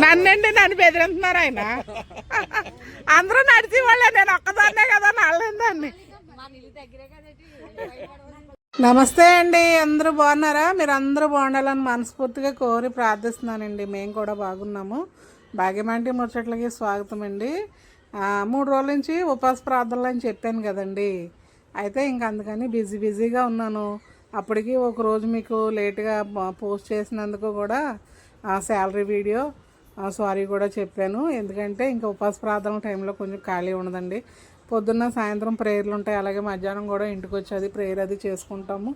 నన్నండి నన్ను బెదిరింటున్నారు ఆయన. అందరూ నడిచి వాళ్ళే నేను ఒక్కదాన్నే కదా నల్లేదాన్ని నమస్తే అండి అందరూ బాగున్నారా? మీరు అందరూ బాగుండాలని మనస్ఫూర్తిగా కోరి ప్రార్థిస్తున్నానండి. మేము కూడా బాగున్నాము. భాగ్యమంటి ముచ్చట్లకి స్వాగతం అండి. ఆ, మూడు రోజుల నుంచి ఉపవాస ప్రార్థనలు అని చెప్పాను కదండి. అయితే ఇంక అందుకని బిజీ బిజీగా ఉన్నాను. అప్పటికి ఒకరోజు మీకు లేట్గా పోస్ట్ చేసినందుకు కూడా శాలరీ వీడియో సారీ కూడా చెప్పాను. ఎందుకంటే ఇంకా ఉపవాస ప్రార్థన టైంలో కొంచెం ఖాళీ ఉండదండి. పొద్దున్న సాయంత్రం ప్రేయర్లు ఉంటాయి. అలాగే మధ్యాహ్నం కూడా ఇంటికి వచ్చి అది ప్రేయర్ అది చేసుకుంటాము.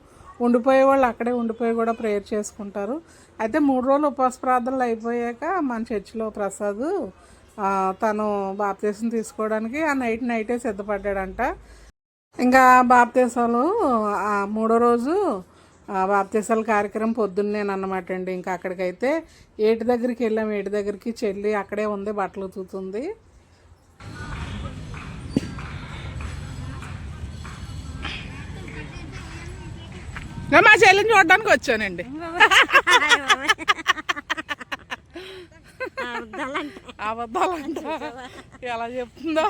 ఉండిపోయే వాళ్ళు అక్కడే ఉండిపోయి కూడా ప్రేయర్ చేసుకుంటారు. అయితే మూడు రోజులు ఉపవాస ప్రార్థనలు అయిపోయాక మన చర్చిలో ప్రసాద్ తను బాప్తీసం తీసుకోవడానికి ఆ నైట్ నైటే సిద్ధపడ్డాడంట. ఇంకా బాప్తీసాలు ఆ మూడో రోజు బాప్తీసాల కార్యక్రమం పొద్దున్నేనమాట అండి. ఇంకా అక్కడికైతే ఏటి దగ్గరికి వెళ్ళాం. ఏటి దగ్గరికి చెల్లి అక్కడే ఉంది బట్టలు ఉతుకుతుంది. మా చెల్లిని చూడడానికి వచ్చానండి. అబద్ధాలంట. ఎలా చెప్తుందో.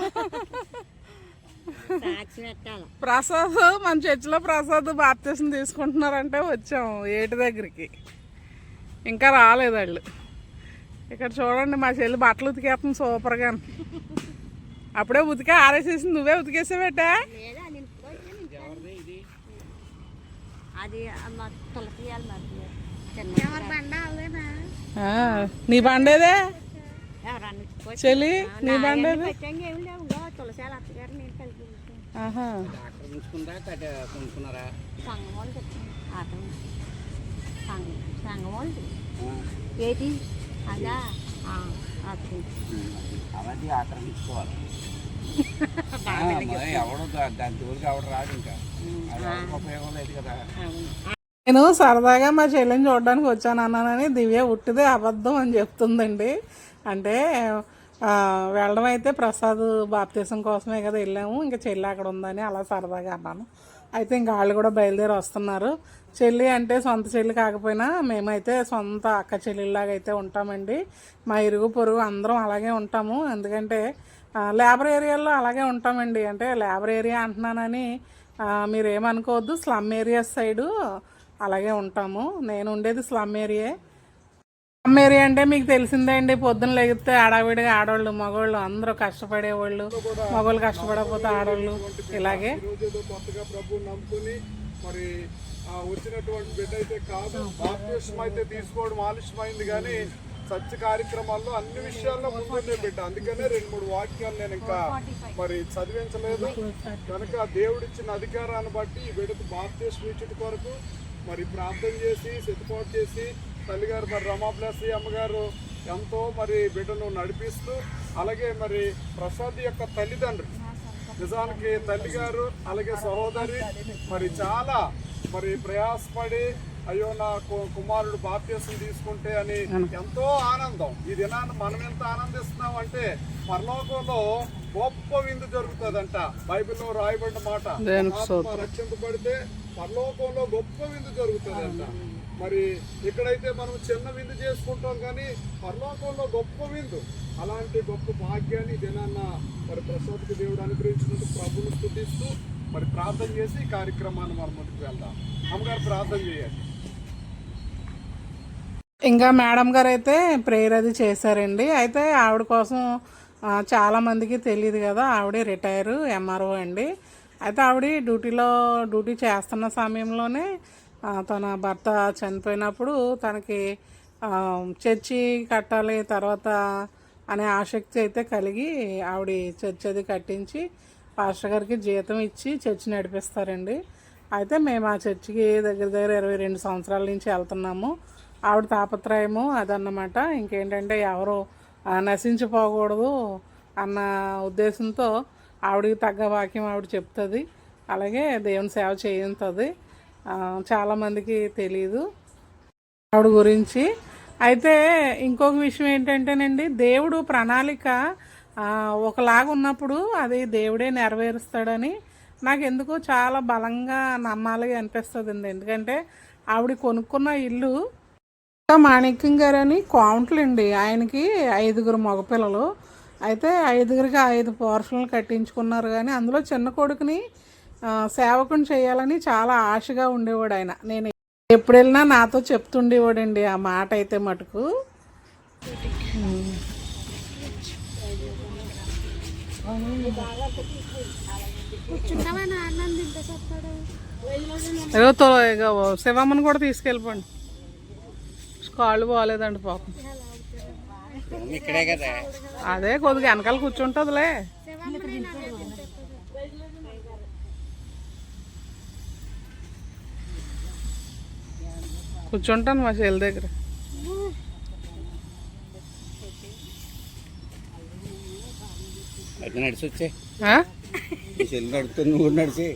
ప్రసాద్ మన చర్చిలో ప్రసాద్ బాప్తీసం తీసుకుంటున్నారంటే వచ్చాం ఏటి దగ్గరికి. ఇంకా రాలేదు వాళ్ళు. ఇక్కడ చూడండి మా చెల్లి బట్టలు ఉతికేస్తుంది సూపర్గా. అప్పుడే ఉతికే ఆరేసేసి నువ్వే ఉతికేసావేటా? నీ బండేదే? చెల్లి నీ బండేదే? అవన్నీ పెట్టంగా కొనుక్కున్నారా వాళ్ళు వాళ్ళు ఏది అదా ఆక్రమించుకోవాలి ఎవడు దా- దాని జోలికి ఎవడు రాడు ఇంకా. అది ఎవరికి ఉపయోగం లేదు కదా. నేను సరదాగా మా చెల్లిని చూడడానికి వచ్చాను అన్నానని దివ్య ఉట్టిదే అబద్ధం అని చెప్తుందండి. అంటే వెళ్ళడం అయితే ప్రసాద్ బాప్తీసం కోసమే కదా వెళ్ళాము. ఇంకా చెల్లి అక్కడ ఉందని అలా సరదాగా అన్నాను. అయితే ఇంకా వాళ్ళు కూడా బయలుదేరి వస్తున్నారు. చెల్లి అంటే సొంత చెల్లి కాకపోయినా మేమైతే సొంత అక్క చెల్లిలాగా అయితే ఉంటామండి. మా ఇరుగు పొరుగు అందరం అలాగే ఉంటాము. ఎందుకంటే లేబర్ ఏరియాలో అలాగే ఉంటామండి. అంటే లేబర్ ఏరియా అంటున్నానని మీరేమనుకోవద్దు. స్లమ్ ఏరియా సైడు అలాగే ఉంటాము. నేను ఉండేది స్లమ్ ఏరియా. మేరీ అంటే మీకు తెలిసిందే అండి పొద్దున్న లేగితే ఆడవిడిగా ఆడవాళ్ళు మగవాళ్ళు అందరూ కష్టపడేవాళ్ళు. మగవాళ్ళు కష్టపడకపోతే ఆడవాళ్ళు ఇలాగే. కొత్తగా నమ్ముకుని మరి వచ్చినటువంటి బిడ్డ అయితే కాదు బాప్తిస్మం అయితే తీసుకోవడం ఆలస్యమైంది కానీ సత్య కార్యక్రమాల్లో అన్ని విషయాల్లో ముందుండే బిడ్డ అందుకనే రెండు మూడు వాక్యాలు నేను ఇంకా మరి చదివించలేదు కనుక దేవుడిచ్చిన అధికారాన్ని బట్టి ఈ బిడ్డకు బాప్తిస్మం ఇచ్చుట కొరకు మరి ప్రార్థన చేసి సిద్ధపాటు చేసి తల్లిగారు మరి రమాప్లసి అమ్మగారు ఎంతో మరి బిడ్డను నడిపిస్తూ అలాగే మరి ప్రసాద్ యొక్క తల్లిదండ్రులు నిజానికి తల్లిగారు అలాగే సహోదరి మరి చాలా మరి ప్రయాసపడి అయ్యో నా కుమారుడు బాప్త్యసం తీసుకుంటే అని ఎంతో ఆనందం. ఈ దినాన్ని మనం ఎంత ఆనందిస్తున్నాం అంటే పరలోకంలో గొప్ప విందు జరుగుతుందంట. బైబిల్లో రాయబడిన మాట. రక్షింపబడితే పరలోకంలో గొప్ప విందు జరుగుతుందంట. మరి ఇక్కడైతే మనం చిన్న విందు చేసుకుంటాం కానీ పరలోకంలో గొప్ప విందు. అలాంటి గొప్ప భాగ్యాన్ని దినాన్న మరి ప్రసూతికి దేవుడు అనుగ్రహించినందుకు ప్రభుని స్థుతిస్తూ మరి ప్రార్థన చేసి ఈ కార్యక్రమాన్ని మనం ముందుకు వెళ్దాం. అమ్మగారు ప్రార్థన చేయండి. ఇంకా మేడం గారు అయితే ప్రేయర్ అది చేశారండి. అయితే ఆవిడ కోసం చాలామందికి తెలియదు కదా ఆవిడ రిటైర్ ఎంఆర్ఓ అండి. అయితే ఆవిడ డ్యూటీలో డ్యూటీ చేస్తున్న సమయంలోనే తన భర్త చనిపోయినప్పుడు తనకి చర్చి కట్టాలి తర్వాత అనే ఆసక్తి అయితే కలిగి ఆవిడ చర్చి అది కట్టించి పాస్టర్ గారికి జీతం ఇచ్చి చర్చి నడిపిస్తారండి. అయితే మేము ఆ చర్చికి దగ్గర దగ్గర ఇరవై రెండు సంవత్సరాల నుంచి వెళ్తున్నాము. ఆవిడ తాపత్రయము అదన్నమాట. ఇంకేంటంటే ఎవరు నశించిపోకూడదు అన్న ఉద్దేశంతో ఆవిడకి తగ్గ వాక్యం ఆవిడ చెప్తుంది. అలాగే దేవుని సేవ చేయింతుంది చాలామందికి తెలియదు ఆవిడ గురించి. అయితే ఇంకొక విషయం ఏంటంటేనండి దేవుడు ప్రణాళిక ఒకలాగా ఉన్నప్పుడు అది దేవుడే నెరవేరుస్తాడని నాకు ఎందుకో చాలా బలంగా నమ్మాలి అనిపిస్తుంది ఎందుకంటే ఆవిడ కొనుక్కున్న ఇల్లు మాణిక్యం గారు అని కోమట్లండి ఆయనకి ఐదుగురు మగపిల్లలు. అయితే ఐదుగురికి ఐదు పోర్షన్లు కట్టించుకున్నారు కానీ అందులో చిన్న కొడుకుని సేవకుని చేయాలని చాలా ఆశగా ఉండేవాడు ఆయన. నేను ఎప్పుడు వెళ్ళినా నాతో చెప్తుండేవాడండి ఆ మాట అయితే మటుకు. శివమ్మని కూడా తీసుకెళ్ళిపోండి. కాళ్ళు బాగాలేదండి పాపం. ఇక్కడే కదా. అదే కొద్దిగా వెనకాల కూర్చుంటుందిలే. కూర్చుంటాను మా చెల్లి దగ్గర. అయితే నడిచి వచ్చే? చెల్లి నడుపుతుంది నువ్వు నడిచి.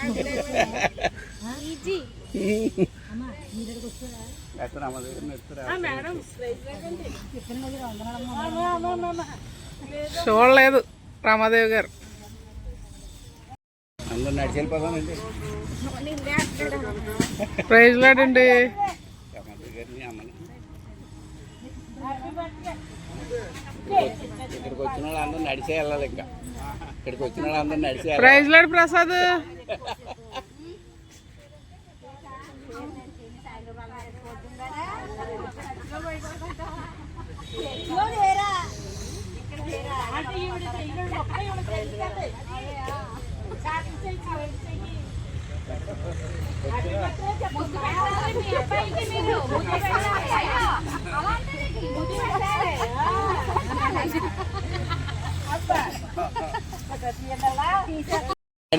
నడుపురా చూడలేదు రామాదేవి గారు. అందరూ నడిచి వెళ్ళిపోతానండి ప్రైజ్ లాడండి ఇక్కడికి వచ్చిన వాళ్ళు అందరూ నడిచే వెళ్ళాలి ఇంకా. ఇక్కడికి వచ్చిన వాళ్ళు అందరూ నడిచే ప్రైజ్ లాడు ప్రసాద్.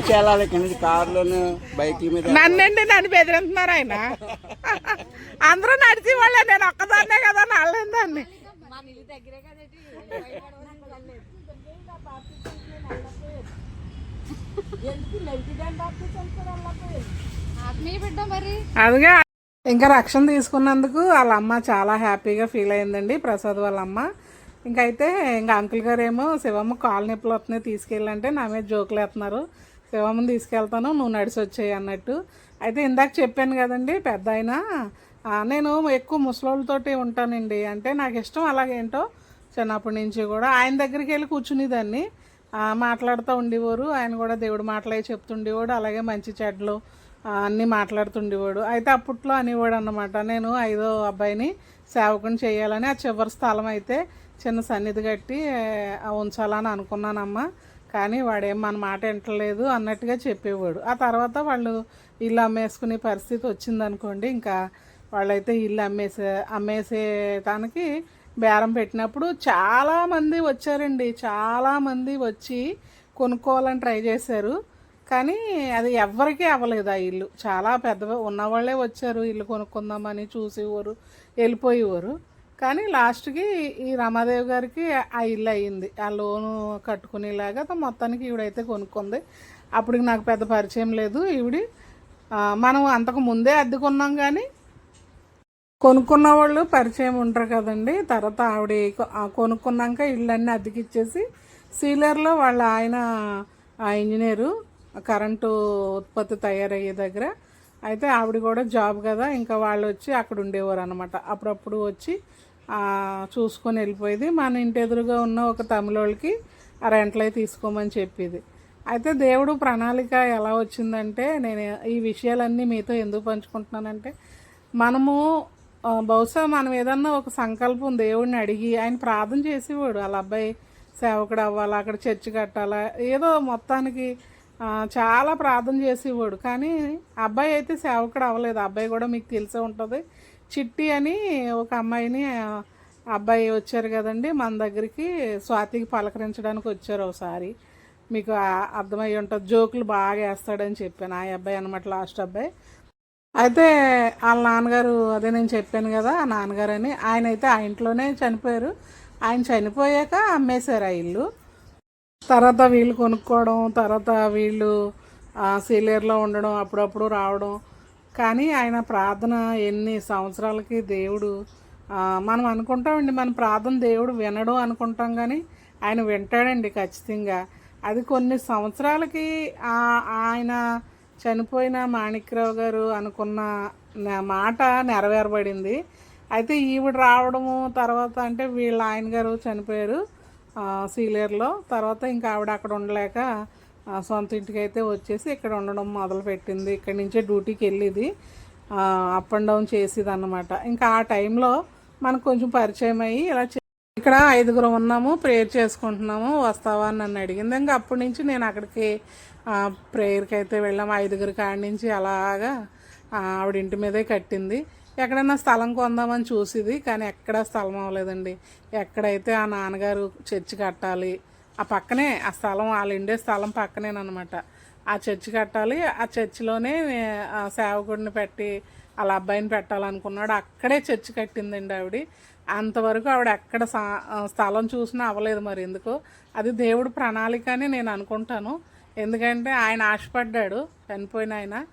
వెళ్ళాలి ఇక్కడ నుంచి కార్లోను బైక్ల మీద నన్నండి నన్ను బెదిరింటున్నారు ఆయన. అందరూ నడిచి వాళ్ళే నేను ఒక్కదాన్నే కదా నల్లని దాన్ని. అదిగా. ఇంకా రక్షణ తీసుకున్నందుకు వాళ్ళ అమ్మ చాలా హ్యాపీగా ఫీల్ అయిందండి ప్రసాద్ వాళ్ళ అమ్మ. ఇంకైతే ఇంకా అంకుల్ గారు ఏమో శివమ్మ కాలు నొప్పులు వస్తున్నాయి తీసుకెళ్ళంటే నా మీద జోకులు వేస్తున్నారు. శివమ్మని తీసుకెళ్తాను నువ్వు నడిచి వచ్చేయి అన్నట్టు. అయితే ఇందాక చెప్పాను కదండి పెద్ద ఆయన నేను ఎక్కువ ముసలోళ్ళతోటి ఉంటానండి. అంటే నాకు ఇష్టం అలాగేంటో చిన్నప్పటి నుంచి కూడా. ఆయన దగ్గరికి వెళ్ళి కూర్చునేదాన్ని. మాట్లాడుతూ ఉండేవారు. ఆయన కూడా దేవుడు మాటలే చెప్తుండేవాడు. అలాగే మంచి చెడ్లు అన్నీ మాట్లాడుతుండేవాడు. అయితే అప్పట్లో అనేవాడు అన్నమాట. నేను ఐదో అబ్బాయిని సేవకుని చేయాలని ఆ చివరి స్థలం అయితే చిన్న సన్నిధి కట్టి ఉంచాలని అనుకున్నానమ్మా. కానీ వాడేం మన మాట వింటలేదు అన్నట్టుగా చెప్పేవాడు. ఆ తర్వాత వాళ్ళు ఇల్లు అమ్మేసుకునే పరిస్థితి వచ్చిందనుకోండి ఇంకా వాళ్ళైతే ఇల్లు అమ్మేసే అమ్మేసే దానికి బేరం పెట్టినప్పుడు చాలామంది వచ్చారండి. చాలామంది వచ్చి కొనుక్కోవాలని ట్రై చేశారు. కానీ అది ఎవ్వరికీ అవ్వలేదు ఆ ఇల్లు. చాలా పెద్ద ఉన్నవాళ్ళే వచ్చారు ఇల్లు కొనుక్కుందామని చూసేవారు వెళ్ళిపోయేవారు. కానీ లాస్ట్కి ఈ రమాదేవి గారికి ఆ ఇల్లు అయ్యింది ఆ లోను కట్టుకునేలాగా మొత్తానికి ఈవిడైతే కొనుక్కుంది. అప్పటికి నాకు పెద్ద పరిచయం లేదు. ఈవిడి మనం అంతకు ముందే అద్దెకున్నాం కానీ కొనుక్కున్న వాళ్ళు పరిచయం ఉంటారు కదండి. తర్వాత ఆవిడ కొనుక్కున్నాక ఇళ్ళన్నీ అద్దెకిచ్చేసి సీలర్లో వాళ్ళ ఆయన ఆ ఇంజనీరు కరెంటు ఉత్పత్తి తయారయ్యే దగ్గర. అయితే ఆవిడ కూడా జాబ్ కదా ఇంకా వాళ్ళు వచ్చి అక్కడ ఉండేవారు అనమాట అప్పుడప్పుడు వచ్చి చూసుకొని వెళ్ళిపోయేది. మన ఇంటి ఎదురుగా ఉన్న ఒక తమిళోళ్ళకి ఆ రెంట్లే తీసుకోమని చెప్పేది. అయితే దేవుడు ప్రణాళిక ఎలా వచ్చిందంటే నేను ఈ విషయాలన్నీ మీతో ఎందుకు పంచుకుంటున్నానంటే మనము బహుశా మనం ఏదన్నా ఒక సంకల్పం దేవుడిని అడిగి ఆయన ప్రార్థన చేసేవాడు. వాళ్ళ అబ్బాయి సేవకుడు అవ్వాలా అక్కడ చర్చి కట్టాలా ఏదో మొత్తానికి చాలా ప్రార్థన చేసేవాడు. కానీ అబ్బాయి అయితే సేవకుడు అవ్వలేదు. అబ్బాయి కూడా మీకు తెలిసే ఉంటుంది. చిట్టి అని ఒక అమ్మాయిని అబ్బాయి వచ్చారు కదండి మన దగ్గరికి స్వాతికి పలకరించడానికి వచ్చారు ఒకసారి. మీకు అర్థమయ్యి ఉంటుంది. జోకులు బాగా వేస్తాడని చెప్పాను. ఆ అబ్బాయి అనమాట లాస్ట్ అబ్బాయి. అయితే వాళ్ళ నాన్నగారు అదే నేను చెప్పాను కదా ఆ నాన్నగారు అని ఆయన అయితే ఆ ఇంట్లోనే చనిపోయారు. ఆయన చనిపోయాక అమ్మేశారు ఆ ఇల్లు. తర్వాత వీళ్ళు కొనుక్కోవడం తర్వాత వీళ్ళు సీలియర్లో ఉండడం అప్పుడప్పుడు రావడం. కానీ ఆయన ప్రార్థన ఎన్ని సంవత్సరాలకి దేవుడు మనం అనుకుంటామండి మన ప్రార్థన దేవుడు వినడు అనుకుంటాం కానీ ఆయన వింటాడండి ఖచ్చితంగా. అది కొన్ని సంవత్సరాలకి ఆయన చనిపోయిన మాణిక్రావు గారు అనుకున్న మాట నెరవేరబడింది. అయితే ఈవిడ రావడము తర్వాత అంటే వీళ్ళ ఆయన గారు చనిపోయారు సీలేర్లో. తర్వాత ఇంకా ఆవిడ అక్కడ ఉండలేక సొంత ఇంటికి అయితే వచ్చేసి ఇక్కడ ఉండడం మొదలు పెట్టింది ఇక్కడ నుంచే డ్యూటీకి వెళ్ళేది. అప్ అండ్ డౌన్ చేసేది అన్నమాట ఇంకా ఆ టైంలో మనకు కొంచెం పరిచయం అయ్యి ఇలా ఇక్కడ ఐదుగురు ఉన్నాము ప్రేయర్ చేసుకుంటున్నాము. వస్తావా అని నన్ను అడిగింది. ఇంకా అప్పటి నుంచి నేను అక్కడికి ప్రేయర్కి అయితే వెళ్ళాము. ఐదుగురి కాడి నుంచి అలాగా ఆవిడ ఇంటి మీదే కట్టింది. ఎక్కడైనా స్థలం కొందామని చూసిది కానీ ఎక్కడ స్థలం అవ్వలేదండి. ఎక్కడైతే ఆ నాన్నగారు చర్చి కట్టాలి ఆ పక్కనే ఆ స్థలం వాళ్ళు ఉండే స్థలం పక్కనేనమాట ఆ చర్చి కట్టాలి ఆ చర్చిలోనే ఆ సేవకుడిని పెట్టి వాళ్ళ అబ్బాయిని పెట్టాలనుకున్నాడు. అక్కడే చర్చి కట్టిందండి ఆవిడ. అంతవరకు ఆవిడ ఎక్కడ సా- స్థలం చూసినా అవ్వలేదు మరి ఎందుకో. అది దేవుడు ప్రణాళిక అని నేను అనుకుంటాను. ఎందుకంటే ఆయన ఆశపడ్డాడు చనిపోయిన ఆయన.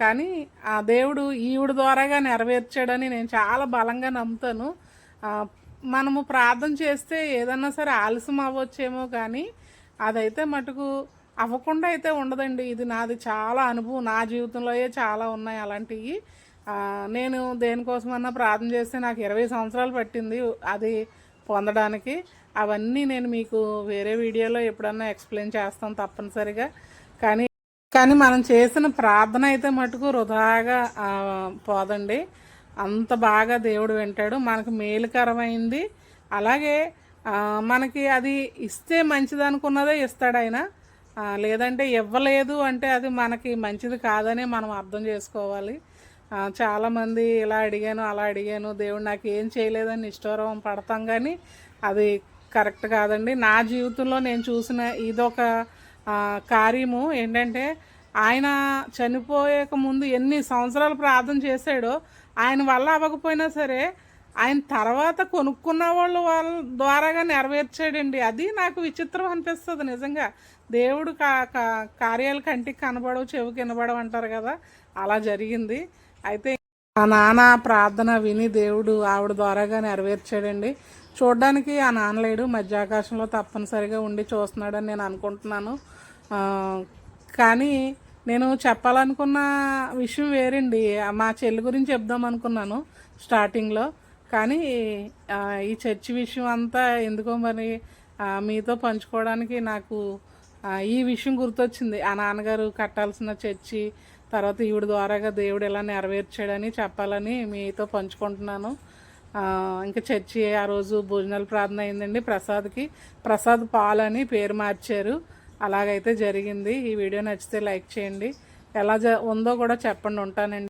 కానీ ఆ దేవుడు ఈవిడ ద్వారాగా నెరవేర్చాడని నేను చాలా బలంగా నమ్ముతాను. మనము ప్రార్థన చేస్తే ఏదన్నా సరే ఆలస్యం అవ్వచ్చేమో కానీ అదైతే మటుకు అవ్వకుండా అయితే ఉండదండి. ఇది నాది చాలా అనుభవం. నా జీవితంలోయే చాలా ఉన్నాయి అలాంటివి నేను దేనికోసమన్నా ప్రార్థన చేస్తే నాకు ఇరవై సంవత్సరాలు పట్టింది అది పొందడానికి. అవన్నీ నేను మీకు వేరే వీడియోలో ఎప్పుడన్నా ఎక్స్ప్లెయిన్ చేస్తాను తప్పనిసరిగా. కానీ కానీ మనం చేసిన ప్రార్థన అయితే మటుకు వృధాగా పోదండి. అంత బాగా దేవుడు వింటాడు. మనకు మేలుకరమైంది. అలాగే మనకి అది ఇస్తే మంచిది అనుకున్నదే ఇస్తాడు ఆయన. లేదంటే ఇవ్వలేదు అంటే అది మనకి మంచిది కాదని మనం అర్థం చేసుకోవాలి. చాలామంది ఇలా అడిగాను అలా అడిగాను దేవుడు నాకు ఏం చేయలేదని నిష్ఠూరం పడతాం కానీ అది కరెక్ట్ కాదండి. నా జీవితంలో నేను చూసిన ఇదొక కార్యము ఏంటంటే ఆయన చనిపోయేక ముందు ఎన్ని సంవత్సరాలు ప్రార్థన చేశాడో ఆయన వల్ల అవ్వకపోయినా సరే ఆయన తర్వాత కొనుక్కున్న వాళ్ళు వాళ్ళ ద్వారాగా నెరవేర్చాడండి. అది నాకు విచిత్రం అనిపిస్తుంది నిజంగా. దేవుడు కా కార్యాలు కంటికి కనబడవు చెవికి వినబడవు అంటారు కదా. అలా జరిగింది. అయితే ఆ నాన్న ప్రార్థన విని దేవుడు ఆవిడ ద్వారాగా నెరవేర్చాడండి. చూడడానికి ఆ నాన్న లేడు. మధ్యాకాశంలో తప్పనిసరిగా ఉండి చూస్తున్నాడని నేను అనుకుంటున్నాను. కానీ నేను చెప్పాలనుకున్న విషయం వేరండి. మా చెల్లి గురించి చెప్దాం అనుకున్నాను స్టార్టింగ్లో. కానీ ఈ చర్చి విషయం అంతా ఎందుకో మరి మీతో పంచుకోవడానికి నాకు ఈ విషయం గుర్తొచ్చింది. ఆ నాన్నగారు కట్టాల్సిన చర్చి తర్వాత ఈవిడ ద్వారాగా దేవుడు ఎలా నెరవేర్చాడని చెప్పాలని మీతో పంచుకుంటున్నాను. ఇంకా చర్చి ఆ రోజు భోజనాలు ప్రార్థన అయిందండి ప్రసాద్కి. ప్రసాద్ పాల్ అని పేరు మార్చారు. అలాగైతే జరిగింది. ఈ వీడియో నచ్చితే లైక్ చేయండి. ఎలా జ ఉందో కూడా చెప్పండి. ఉంటానండి.